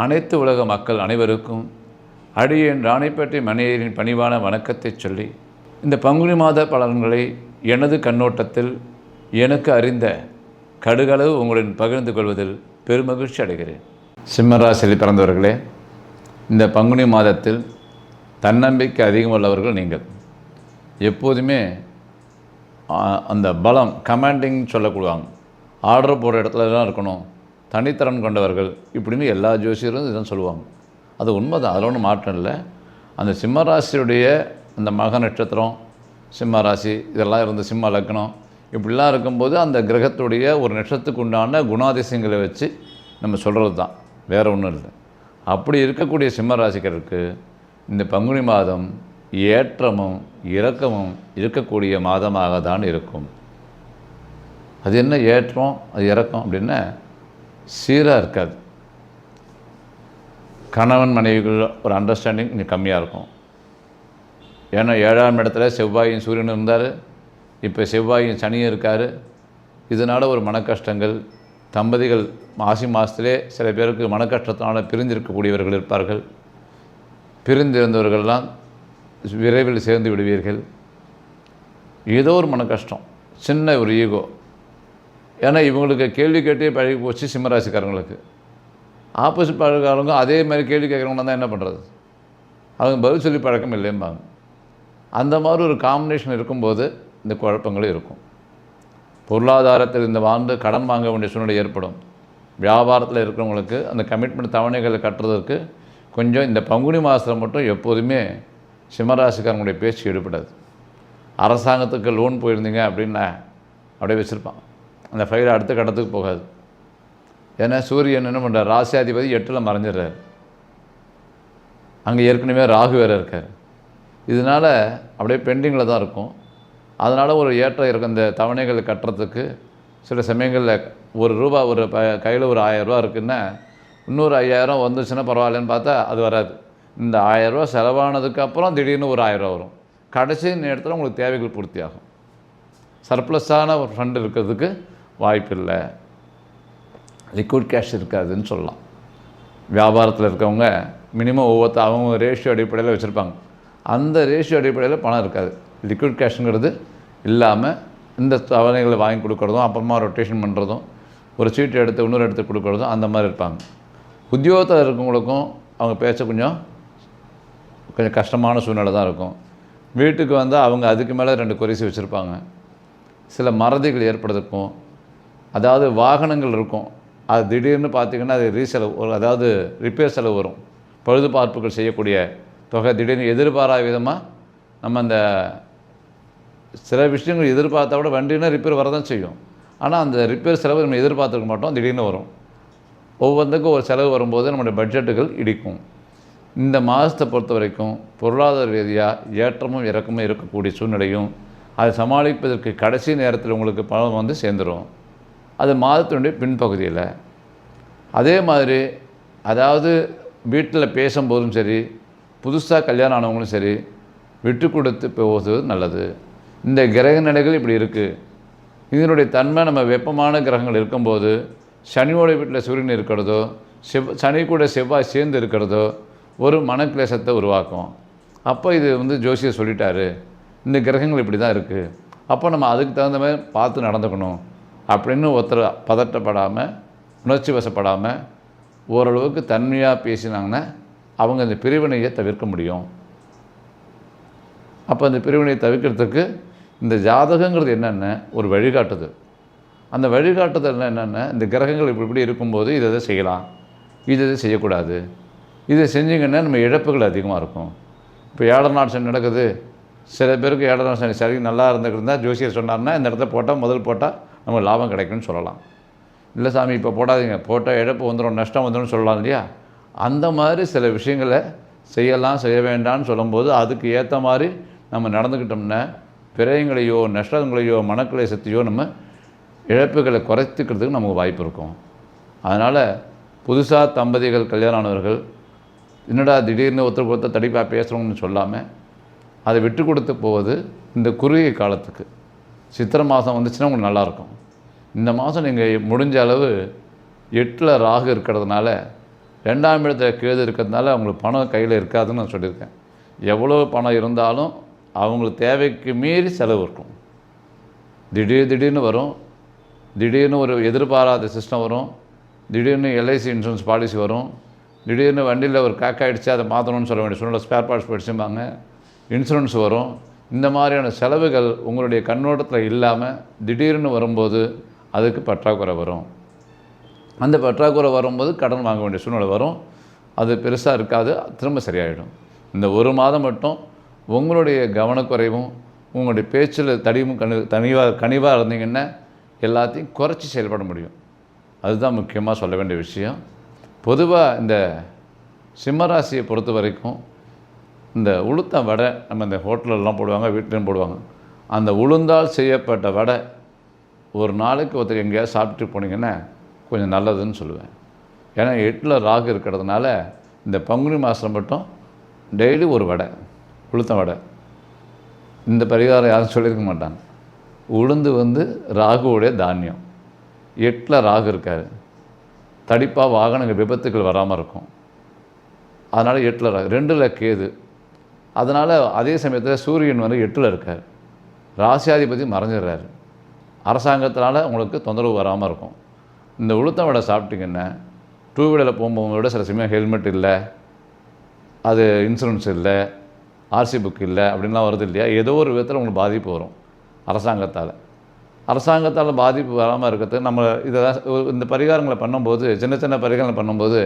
அனைத்து உலக மக்கள் அனைவருக்கும் அடியேன் ராணிப்பேட்டை மணியரின் பணிவான வணக்கத்தை சொல்லி இந்த பங்குனி மாத பலன்களை எனது கண்ணோட்டத்தில் எனக்கு அறிந்த கடுகளவு உங்களுடன் பகிர்ந்து கொள்வதில் பெருமகிழ்ச்சி அடைகிறேன். சிம்மராசியில் பிறந்தவர்களே இந்த பங்குனி மாதத்தில் தன்னம்பிக்கை அதிகம் உள்ளவர்கள் நீங்கள். எப்போதுமே அந்த பலம் கமாண்டிங் சொல்லக்கூடாங்க ஆர்டர் போடுற இடத்துல தான் இருக்கணும். தனித்திறன் கொண்டவர்கள். இப்படின்னு எல்லா ஜோசியரும் இதான் சொல்லுவாங்க. அது உண்மைதான். அதில் ஒன்றும் மாற்றம் இல்லை. அந்த சிம்மராசியுடைய அந்த மக நட்சத்திரம் சிம்மராசி இதெல்லாம் இருந்த சிம்ம லக்னம் இப்படிலாம் இருக்கும்போது அந்த கிரகத்துடைய ஒரு நட்சத்திரத்துக்கு உண்டான குணாதிசயங்களை வச்சு நம்ம சொல்கிறது தான் வேறு ஒன்றும் இல்லை. அப்படி இருக்கக்கூடிய சிம்மராசிக்கருக்கு இந்த பங்குனி மாதம் ஏற்றமும் இரக்கமும் இருக்கக்கூடிய மாதமாக தான் இருக்கும். அது என்ன ஏற்றம்? அது இறக்கம் அப்படின்னா சீராக இருக்காது. கணவன் மனைவிகள் ஒரு அண்டர்ஸ்டாண்டிங் கொஞ்சம் கம்மியாக இருக்கும். ஏன்னா ஏழாம் இடத்துல செவ்வாயும் சூரியனும் இருந்தார். இப்போ செவ்வாயும் சனியும் இருக்கார். இதனால் ஒரு மனக்கஷ்டங்கள் தம்பதிகள் மாசி மாதத்திலே சில பேருக்கு மனக்கஷ்டத்தினால பிரிந்திருக்கக்கூடியவர்கள் இருப்பார்கள். பிரிந்திருந்தவர்கள்லாம் விரைவில் சேர்ந்து விடுவீர்கள். ஏதோ ஒரு மன கஷ்டம் சின்ன ஒரு ஈகோ ஏன்னா இவங்களுக்கு கேள்வி கேட்டே பழகி போச்சு சிம்மராசிக்காரங்களுக்கு. ஆப்போசிட் பழகாரங்க அதே மாதிரி கேள்வி கேட்குறவங்க தான் என்ன பண்ணுறது அவங்க பதில் சொல்லி பழக்கம் இல்லைம்பாங்க. அந்த மாதிரி ஒரு காம்பினேஷன் இருக்கும்போது இந்த குழப்பங்களும் இருக்கும். பொருளாதாரத்தில் இந்த ஆண்டு கடன் வாங்க வேண்டிய சூழ்நிலை ஏற்படும். வியாபாரத்தில் இருக்கிறவங்களுக்கு அந்த கமிட்மெண்ட் தவணைகளை கட்டுறதுக்கு கொஞ்சம் இந்த பங்குனி மாதத்தில் மட்டும் எப்போதுமே சிம்மராசிக்காரங்களுடைய பேச்சு ஈடுபடாது. அரசாங்கத்துக்கு லோன் போயிருந்தீங்க அப்படின்னா அப்படியே வச்சுருப்பான். அந்த ஃபைல் அடுத்த கட்டத்துக்கு போகாது. ஏன்னா சூரியன் என்ன பண்ணுறார் ராசியாதிபதி எட்டில் மறைஞ்சிடுறாரு. அங்கே ஏற்கனவே ராகு வேறு இருக்கார். இதனால் அப்படியே பெண்டிங்கில் தான் இருக்கும். அதனால் ஒரு ஏற்றம் இருக்கும் இந்த தவணைகள் கட்டுறதுக்கு சில சமயங்களில் ஒரு ரூபா ஒரு ப கையில் ஒரு ஆயரூபா இருக்குன்னா இன்னொரு ஐயாயிரம் வந்துச்சுன்னா பரவாயில்லன்னு பார்த்தா அது வராது. இந்த ஆயரூபா செலவானதுக்கப்புறம் திடீர்னு ஒரு ஆயரூபா வரும். கடைசி நேரத்தில் உங்களுக்கு தேவைகள் பூர்த்தி ஆகும் சர்ப்ளஸான ஒரு ஃபண்ட் இருக்கிறதுக்கு வாய்ப்பில்லை. லிக்விட் கேஷ் இருக்காதுன்னு சொல்லலாம். வியாபாரத்தில் இருக்கவங்க மினிமம் ஒவ்வொருத்த அவங்க ரேஷியோ அடிப்படையில் வச்சுருப்பாங்க. அந்த ரேஷியோ அடிப்படையில் பணம் இருக்காது. லிக்விட் கேஷுங்கிறது இல்லாமல் இந்த தவணைகளை வாங்கி கொடுக்குறதும் அப்புறமா ரொட்டேஷன் பண்ணுறதும் ஒரு சீட்டு எடுத்து இன்னொரு எடுத்து கொடுக்குறதும் அந்த மாதிரி இருப்பாங்க. உத்தியோகத்தில் இருக்கவங்களுக்கும் அவங்க பேச கொஞ்சம் கொஞ்சம் கஷ்டமான சூழ்நிலை தான் இருக்கும். வீட்டுக்கு வந்தால் அவங்க அதுக்கு மேலே ரெண்டு குறைசி வச்சுருப்பாங்க. சில மறதிகள் ஏற்படுறதுக்கும் அதாவது வாகனங்கள் இருக்கும். அது திடீர்னு பார்த்திங்கன்னா அது ரீசெலவு ஒரு அதாவது ரிப்பேர் செலவு வரும். பழுதுபார்ப்புகள் செய்யக்கூடிய தொகை திடீர்னு எதிர்பாராத விதமாக நம்ம அந்த சில விஷயங்கள் எதிர்பார்த்தா கூட வண்டினா ரிப்பேர் வரதான் செய்யும். ஆனால் அந்த ரிப்பேர் செலவு நம்ம எதிர்பார்த்துருக்க மாட்டோம். திடீர்னு வரும். ஒவ்வொன்றுக்கும் ஒரு செலவு வரும்போது நம்மளுடைய பட்ஜெட்டுகள் இடிக்கும். இந்த மாதத்தை பொறுத்த வரைக்கும் பொருளாதார ரீதியாக ஏற்றமும் இறக்கமும் இருக்கக்கூடிய சூழ்நிலையும் அதை சமாளிப்பதற்கு கடைசி நேரத்தில் உங்களுக்கு பணம் வந்து சேர்ந்துடும் அது மாதத்தினுடைய பின்பகுதியில். அதே மாதிரி அதாவது வீட்டில் பேசும்போதும் சரி புதுசாக கல்யாணம் ஆனவங்களும் சரி விட்டு கொடுத்து போவது நல்லது. இந்த கிரக நிலைகள் இப்படி இருக்குது இதனுடைய தன்மை நம்ம வெப்பமான கிரகங்கள் இருக்கும்போது சனியோட வீட்டில் சூரியன் இருக்கிறதோ செவ் சனி கூட செவ்வாய் சேர்ந்து இருக்கிறதோ ஒரு மனக்லேசத்தை உருவாக்கும். அப்போ இது வந்து ஜோசியர் சொல்லிட்டாரு இந்த கிரகங்கள் இப்படி தான் இருக்குது அப்போ நம்ம அதுக்கு தகுந்த மாதிரி பார்த்து நடந்துக்கணும். அப்படின்னு ஒருத்தர் பதட்டப்படாமல் உணர்ச்சி வசப்படாமல் ஓரளவுக்கு தன்மையாக பேசினாங்கன்னா அவங்க இந்த பிரிவினையை தவிர்க்க முடியும். அப்போ அந்த பிரிவினையை தவிர்க்கிறதுக்கு இந்த ஜாதகங்கிறது என்னென்ன? ஒரு வழிகாட்டுது. அந்த வழிகாட்டுதல் என்னென்ன? இந்த கிரகங்கள் இப்படி இப்படி இருக்கும்போது இதை இதை செய்யலாம். இது இதை செய்யக்கூடாது. இதை செஞ்சிங்கன்னா நம்ம இழப்புகள் அதிகமாக இருக்கும். இப்போ ஏழரை நாள் சனி நடக்குது. சில பேருக்கு ஏழரை நாள் சனி சரி நல்லா இருந்துருந்தா ஜோசியர் சொன்னார்னா இந்த இடத்த போட்டால் முதல் போட்டால் நமக்கு லாபம் கிடைக்கும்னு சொல்லலாம். இல்லை சாமி இப்போ போடாதீங்க. போட்டால் இழப்பு வந்துடும் நஷ்டம் வந்துடும் சொல்லலாம் இல்லையா? அந்த மாதிரி சில விஷயங்களை செய்யலாம் செய்ய வேண்டாம்னு சொல்லும்போது அதுக்கு ஏற்ற மாதிரி நம்ம நடந்துக்கிட்டோம்னா பிரயங்களையோ நஷ்டங்களையோ மனக்லேசத்தையோ நம்ம இழப்புகளை குறைத்துக்கிறதுக்கு நமக்கு வாய்ப்பு இருக்கும். அதனால் புதுசாக தம்பதிகள் கல்யாணம் ஆனவர்கள் என்னடா திடீர்னு ஒருத்தருக்கு ஒருத்தர் தடிப்பாக பேசுகிறோம்னு சொல்லாமல் அதை விட்டு கொடுத்து போவது இந்த குறுகிய காலத்துக்கு. சித்திரை மாதம் வந்துச்சுன்னா உங்களுக்கு நல்லாயிருக்கும். இந்த மாதம் நீங்கள் முடிஞ்ச அளவு எட்டில் ராகு இருக்கிறதுனால ரெண்டாம் இடத்துல கேது இருக்கிறதுனால அவங்களுக்கு பணம் கையில் இருக்காதுன்னு நான் சொல்லியிருக்கேன். எவ்வளோ பணம் இருந்தாலும் அவங்களுக்கு தேவைக்கு மீறி செலவு இருக்கும். திடீர் திடீர்னு வரும். திடீர்னு ஒரு எதிர்பாராத சிஸ்டம் வரும். திடீர்னு எல்ஐசி இன்சூரன்ஸ் பாலிசி வரும். திடீர்னு வண்டியில் ஒரு காக்காயிடுச்சு அதை மாற்றணும்னு சொல்ல வேண்டிய சூழ்நிலை ஸ்பேர் பார்ட்ஸ் படிச்சுப்பாங்க இன்சூரன்ஸ் வரும். இந்த மாதிரியான செலவுகள் உங்களுடைய கண்ணோட்டத்தில் இல்லாமல் திடீர்னு வரும்போது அதுக்கு பற்றாக்குறை வரும். அந்த பற்றாக்குறை வரும்போது கடன் வாங்க வேண்டிய சூழ்நிலை வரும். அது பெருசாக இருக்காது திரும்ப சரியாயிடும். இந்த ஒரு மாதம் மட்டும் உங்களுடைய கவனக்குறைவும் உங்களுடைய பேச்சில் தடிவும் கனி தனிவாக கனிவாக இருந்தீங்கன்னா எல்லாத்தையும் குறைச்சி செயல்பட முடியும். அதுதான் முக்கியமாக சொல்ல வேண்டிய விஷயம். பொதுவாக இந்த சிம்மராசியை பொறுத்த வரைக்கும் இந்த உளுத்த வடை நம்ம இந்த ஹோட்டலெல்லாம் போடுவாங்க வீட்லேயும் போடுவாங்க. அந்த உளுந்தால் செய்யப்பட்ட வடை ஒரு நாளைக்கு ஒருத்தர் எங்கேயாவது சாப்பிட்டு போனீங்கன்னா கொஞ்சம் நல்லதுன்னு சொல்லுவேன். ஏன்னா எட்டில் ராகு இருக்கிறதுனால இந்த பங்குனி மாதம் மட்டும் டெய்லி ஒரு வடை உளுத்த வடை. இந்த பரிகாரம் யாரும் சொல்லியிருக்க மாட்டாங்க. உளுந்து வந்து ராகுவுடைய தானியம். எட்டில் ராகு இருக்கார். தடிப்பாக வாகனங்கள் விபத்துக்கள் வராமல் இருக்கும். அதனால் எட்டில் ராகு ரெண்டில் கேது. அதனால் அதே சமயத்தில் சூரியன் வந்து எட்டில் இருக்கார். ராசியாதிபதி மறைஞ்சிடுறாரு. அரசாங்கத்தினால் உங்களுக்கு தொந்தரவு வராமல் இருக்கும். இந்த உளுத்தம் வடை சாப்பிட்டீங்கன்னா டூ வீலரில் போகும்போது விட சில சமயம் ஹெல்மெட் இல்லை. அது இன்சூரன்ஸ் இல்லை. ஆர்சி புக் இல்லை. அப்படின்லாம் வருது இல்லையா? ஏதோ ஒரு விதத்தில் உங்களுக்கு பாதிப்பு வரும் அரசாங்கத்தால். அரசாங்கத்தால் பாதிப்பு வராமல் இருக்கிறது நம்ம இதை இந்த பரிகாரங்களை பண்ணும்போது சின்ன சின்ன பரிகாரங்களை பண்ணும்போது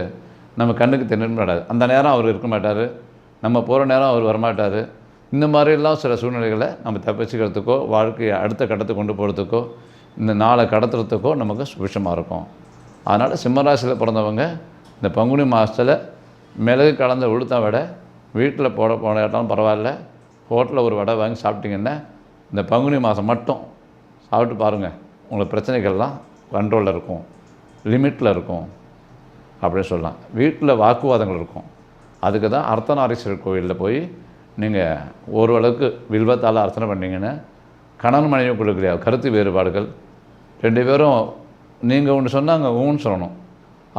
நம்ம கண்ணுக்கு தென்படாது அந்த நேரம் அவர் இருக்க மாட்டார். நம்ம போகிற நேரம் அவர் வரமாட்டார். இந்த மாதிரிலாம் சில சூழ்நிலைகளை நம்ம தப்பிச்சுக்கிறதுக்கோ வாழ்க்கையை அடுத்த கட்டத்துக்கு கொண்டு போகிறதுக்கோ இந்த நாளை கடத்துறதுக்கோ நமக்கு சுபிஷமாக இருக்கும். அதனால் சிம்மராசியில் பிறந்தவங்க இந்த பங்குனி மாதத்தில் மிளகு கலந்த உளுத்த வடை வீட்டில் போட போன இடம் பரவாயில்ல. ஹோட்டலில் ஒரு வடை வாங்கி சாப்பிட்டிங்கன்னா இந்த பங்குனி மாதம் மட்டும் சாப்பிட்டு பாருங்கள் உங்களுக்கு பிரச்சனைகள்லாம் கண்ட்ரோலில் இருக்கும். லிமிட்டில் இருக்கும். அப்படின்னு சொல்லலாம். வீட்டில் வாக்குவாதங்கள் இருக்கும். அதுக்கு தான் அர்த்தநாரீஸ்வரர் கோயிலில் போய் நீங்கள் ஓரளவுக்கு வில்வத்தால் அர்ச்சனை பண்ணீங்கன்னா கணவன் மனைவிக்குள்ள கருத்து வேறுபாடுகள். ரெண்டு பேரும் நீங்கள் ஒன்று சொன்னால் அங்கே ஊன்னு சொல்லணும்.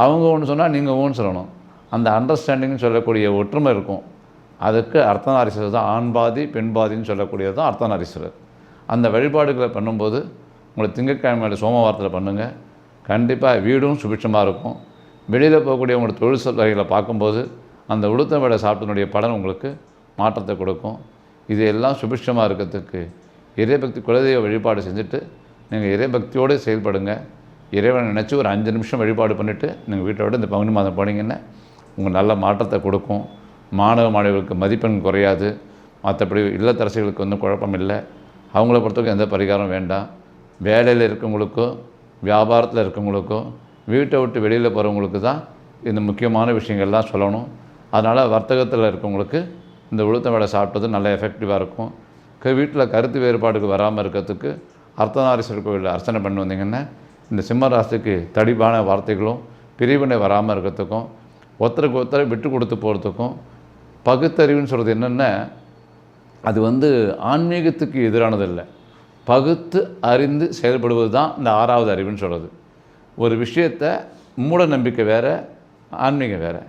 அவங்க ஒன்று சொன்னால் நீங்கள் ஊன்னு சொல்லணும். அந்த அண்டர்ஸ்டாண்டிங்னு சொல்லக்கூடிய ஒற்றுமை இருக்கும். அதுக்கு அர்த்தநாரீஸ்வரர் தான் ஆண் பாதி பெண் பாதின்னு சொல்லக்கூடியது தான் அர்த்தநாரீஸ்வரர். அந்த வழிபாடுகளை பண்ணும்போது உங்களை திங்கட்கிழமையில சோமவாரத்தில் பண்ணுங்கள் கண்டிப்பாக வீடும் சுபிட்சமாக இருக்கும். வெளியில் போகக்கூடிய உங்களோட தொழில் வகைகளை பார்க்கும்போது அந்த உளுத்த வடை சாப்பிட்டனுடைய பலன் உங்களுக்கு மாற்றத்தை கொடுக்கும். இது எல்லாம் சுபிட்சமாக இருக்கிறதுக்கு இறைபக்தி குலதெய்வ வழிபாடு செஞ்சுட்டு நீங்கள் இறைபக்தியோடு செயல்படுங்க. இறைவனை நினச்சி ஒரு அஞ்சு நிமிஷம் வழிபாடு பண்ணிவிட்டு நீங்கள் வீட்டை விட இந்த பங்குனி மாதம் போனீங்கன்னா உங்கள் நல்ல மாற்றத்தை கொடுக்கும். மாணவ மாணவிகளுக்கு மதிப்பெண் குறையாது. மற்றபடி இல்லத்தரசிகளுக்கு ஒன்றும் குழப்பம் இல்லை அவங்கள பொறுத்தவரைக்கும் எந்த பரிகாரம் வேண்டாம். வேலையில் இருக்கவங்களுக்கும் வியாபாரத்தில் இருக்கவங்களுக்கும் வீட்டை விட்டு வெளியில் போகிறவங்களுக்கு தான் இந்த முக்கியமான விஷயங்கள்லாம் சொல்லணும். அதனால் வர்த்தகத்தில் இருக்கவங்களுக்கு இந்த உளுத்த வடை சாப்பிட்டது நல்ல எஃபெக்டிவாக இருக்கும். க வீட்டில் கருத்து வேறுபாடுக்கு வராமல் இருக்கிறதுக்கு அர்த்தநாரீஸ்வரர் கோயிலில் அர்ச்சனை பண்ணி வந்தீங்கன்னா இந்த சிம்ம ராசிக்கு தடிப்பான வார்த்தைகளும் பிரிவினை வராமல் இருக்கிறதுக்கும் ஒருத்தருக்கு ஒருத்தரை விட்டு கொடுத்து போகிறதுக்கும் பகுத்தறிவுன்னு சொல்கிறது என்னென்ன அது வந்து ஆன்மீகத்துக்கு எதிரானது இல்லை பகுத்து அறிந்து செயல்படுவது தான் இந்த ஆறாவது அறிவுன்னு சொல்கிறது ஒரு விஷயத்தை மூட நம்பிக்கை வேறு ஆன்மீகம் வேறு.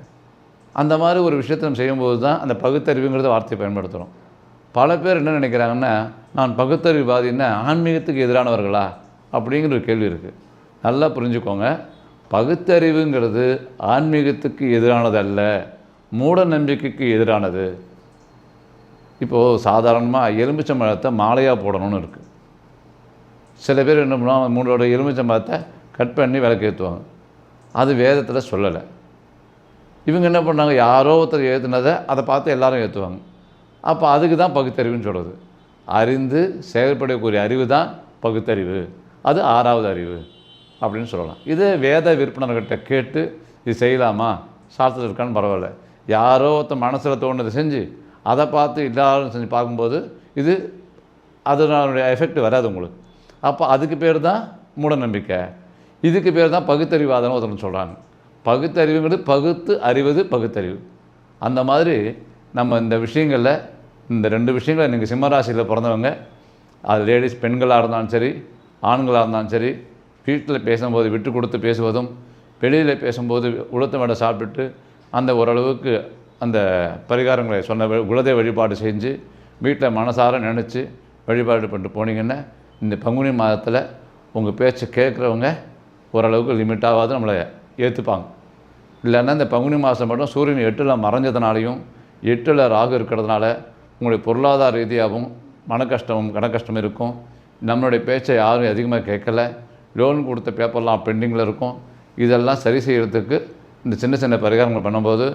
அந்த மாதிரி ஒரு விஷயத்தை நம்ம செய்யும்போது தான் அந்த பகுத்தறிவுங்கிறத வார்த்தையை பயன்படுத்துகிறோம் பல பேர் என்ன நினைக்கிறாங்கன்னா நான் பகுத்தறிவுவாதின்னா ஆன்மீகத்துக்கு எதிரானவர்களா? அப்படிங்கிற ஒரு கேள்வி இருக்குது நல்லா புரிஞ்சுக்கோங்க. பகுத்தறிவுங்கிறது ஆன்மீகத்துக்கு எதிரானது அல்ல மூட நம்பிக்கைக்கு எதிரானது. இப்போது சாதாரணமாக எலுமிச்சம்பழத்தை மாலையாக போடணும்னு இருக்குது சில பேர் என்ன பண்ணுவாங்க மூணோட எலுமிச்சம்பழத்தை கட் பண்ணி விளக்கேற்றுவாங்க அது வேதத்தில் சொல்லலை. இவங்க என்ன பண்ணாங்க யாரோ ஒருத்தர் ஏற்றுனதை அதை பார்த்து எல்லாரும் ஏற்றுவாங்க அப்போ அதுக்கு தான் பகுத்தறிவுன்னு சொல்கிறது அறிந்து செயல்படக்கூடிய அறிவு தான் பகுத்தறிவு. அது ஆறாவது அறிவு அப்படின்னு சொல்லலாம். இது வேத விற்பனர்கிட்ட கேட்டு இது செய்யலாமா? சாஸ்திரம் இருக்கான்னு பரவாயில்ல. யாரோ ஒருத்தர் மனசில் தோணுதை செஞ்சு அதை பார்த்து எல்லாரும் செஞ்சு பார்க்கும்போது இது அதனுடைய எஃபெக்ட் வராது உங்களுக்கு. அப்போ அதுக்கு பேர் தான் மூடநம்பிக்கை. இதுக்கு பேர் தான் பகுத்தறிவாதம் ஒருத்தர் சொல்கிறாங்க பகுத்தறிவுங்கிறது பகுத்து அறிவது பகுத்தறிவு. அந்த மாதிரி நம்ம இந்த விஷயங்களில் இந்த ரெண்டு விஷயங்களை நீங்கள் சிம்மராசியில் பிறந்தவங்க அது லேடிஸ் பெண்களாக இருந்தாலும் சரி ஆண்களாக இருந்தாலும் சரி வீட்டில் பேசும்போது விட்டு கொடுத்து பேசுவதும் வெளியில் பேசும்போது உளுத்த வடை சாப்பிட்டு அந்த ஓரளவுக்கு அந்த பரிகாரங்களை சொன்ன குலதெய்வ வழிபாடு செஞ்சு வீட்டில் மனசார நினச்சி வழிபாடு பண்ணிட்டு போனீங்கன்னா இந்த பங்குனி மாதத்தில் உங்கள் பேச்சை கேட்குறவங்க ஓரளவுக்கு லிமிட்டாவது நம்மளை ஏற்றுப்பாங்க இல்லைன்னா இந்த பங்குனி மாதம் மட்டும் சூரியன் எட்டில் மறைஞ்சதுனாலையும் எட்டில் ராகு இருக்கிறதுனால உங்களுடைய பொருளாதார ரீதியாகவும் மன கஷ்டமும் கன கஷ்டம் இருக்கும். நம்மளுடைய பேச்சை யாரும் அதிகமாக கேட்கல. லோன் கொடுத்த பேப்பர்லாம் பெண்டிங்கில் இருக்கும். இதெல்லாம் சரி செய்கிறதுக்கு இந்த சின்ன சின்ன பரிகாரங்கள் பண்ணும்போது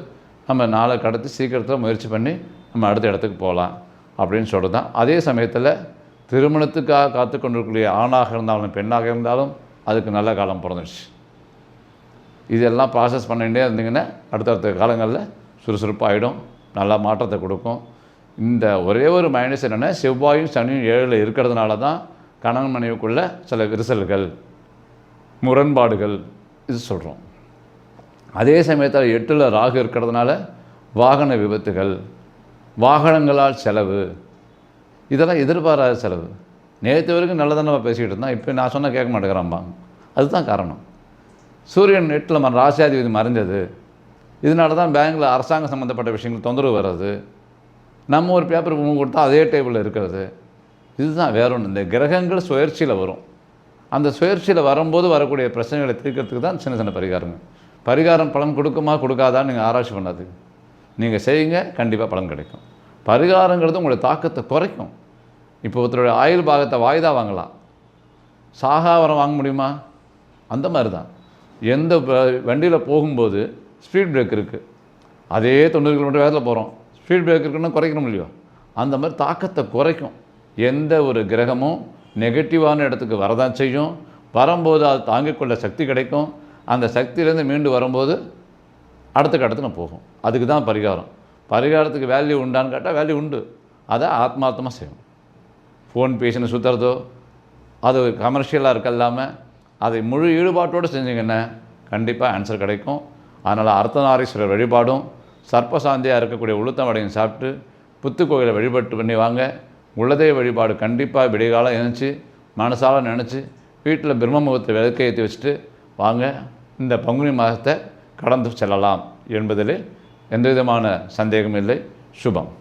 நம்ம நாளை கடத்தி சீக்கிரத்தில் முயற்சி பண்ணி நம்ம அடுத்த இடத்துக்கு போகலாம் அப்படின்னு சொல்கிறது தான் அதே சமயத்தில் திருமணத்துக்காக காத்து கொண்டிருக்கக்கூடிய ஆணாக இருந்தாலும் பெண்ணாக இருந்தாலும் அதுக்கு நல்ல காலம் பிறந்துடுச்சு இதெல்லாம் ப்ராசஸ் பண்ணிகிட்டே இருந்தீங்கன்னா அடுத்தடுத்த காலங்களில் சுறுசுறுப்பாகிடும் நல்ல மாற்றத்தை கொடுக்கும். இந்த ஒரே ஒரு மைனஸ் என்னென்னா செவ்வாயும் சனியும் ஏழில் இருக்கிறதுனால தான் கணவன் மனைவிக்குள்ள சில விரிசல்கள் முரண்பாடுகள் இது சொல்கிறோம் அதே சமயத்தில் எட்டில் ராகு இருக்கிறதுனால வாகன விபத்துகள் வாகனங்களால் செலவு இதெல்லாம் எதிர்பாராத செலவு. நேற்று வரைக்கும் நல்லதாக நம்ம பேசிக்கிட்டு இருந்தோம் இப்போ நான் சொன்னால் கேட்க மாட்டேங்கிறாம்பாங்க. அதுதான் காரணம். சூரியன் எட்டில் மற ராசியாதிபதி மறைஞ்சது. இதனால தான் பேங்கில் அரசாங்கம் சம்மந்தப்பட்ட விஷயங்கள் தொந்தரவு வர்றது. நம்ம ஒரு பேப்பர் கொடுத்தா அதே டேபிளில் இருக்கிறது. இதுதான் வேற ஒன்று இந்த கிரகங்கள் சுயற்சியில் வரும். அந்த சுயற்சியில் வரும்போது வரக்கூடிய பிரச்சனைகளை தீர்க்கிறதுக்கு தான் சின்ன சின்ன பரிகாரங்கள். பரிகாரம் பலன் கொடுக்குமா கொடுக்காதான்னு நீங்கள் ஆராய்ச்சி பண்ணாது நீங்கள் செய்யுங்க கண்டிப்பாக பலன் கிடைக்கும். பரிகாரங்கிறது உங்களுடைய தாக்கத்தை குறைக்கும். இப்போ ஒருத்தருடைய ஆயுள் பாகத்தை வாய்தா வாங்கலாம். சாகாவரம் வாங்க முடியுமா? அந்த மாதிரி தான் எந்த வண்டியில் போகும்போது ஸ்பீட் பிரேக் இருக்குது அதே தொண்ணூறு கிலோமீட்டர் வேகத்தில் போகிறோம் ஸ்பீட் பிரேக் இருக்குன்னு குறைக்கணும் இல்லையோ? அந்த மாதிரி தாக்கத்தை குறைக்கும். எந்த ஒரு கிரகமும் நெகட்டிவான இடத்துக்கு வரதான் செய்யும். வரும்போது அது தாங்கிக் கொள்ள சக்தி கிடைக்கும். அந்த சக்தியிலேருந்து மீண்டு வரும்போது அடுத்த கட்டத்துக்கு நான் போகும். அதுக்கு தான் பரிகாரம். பரிகாரத்துக்கு வேல்யூ உண்டான்னு கேட்டால் வேல்யூ உண்டு. அதை ஆத்மார்த்தமாக செய்யணும். ஃபோன் பேசின சுற்றுறதோ அது கமர்ஷியலாக இருக்க இல்லாமல் அதை முழு ஈடுபாட்டோடு செஞ்சீங்கன்னா கண்டிப்பாக ஆன்சர் கிடைக்கும். அதனால் அர்த்தநாரீஸ்வரர் வழிபாடும் சர்ப்பசாந்தியாக இருக்கக்கூடிய உளுத்தம் வடையும் சாப்பிட்டு புத்து கோயிலை வழிபட்டு பண்ணி வாங்க. குலதெய்வ வழிபாடு கண்டிப்பாக விடிகாலம் எழுந்துச்சு மனசால் நினச்சி வீட்டில் பிரம்ம முகத்தை விளக்க ஏற்றி வச்சுட்டு வாங்க. இந்த பங்குனி மாதத்தை கடந்து செல்லலாம் என்பதில் எந்த விதமான சந்தேகமும் இல்லை. சுபம்.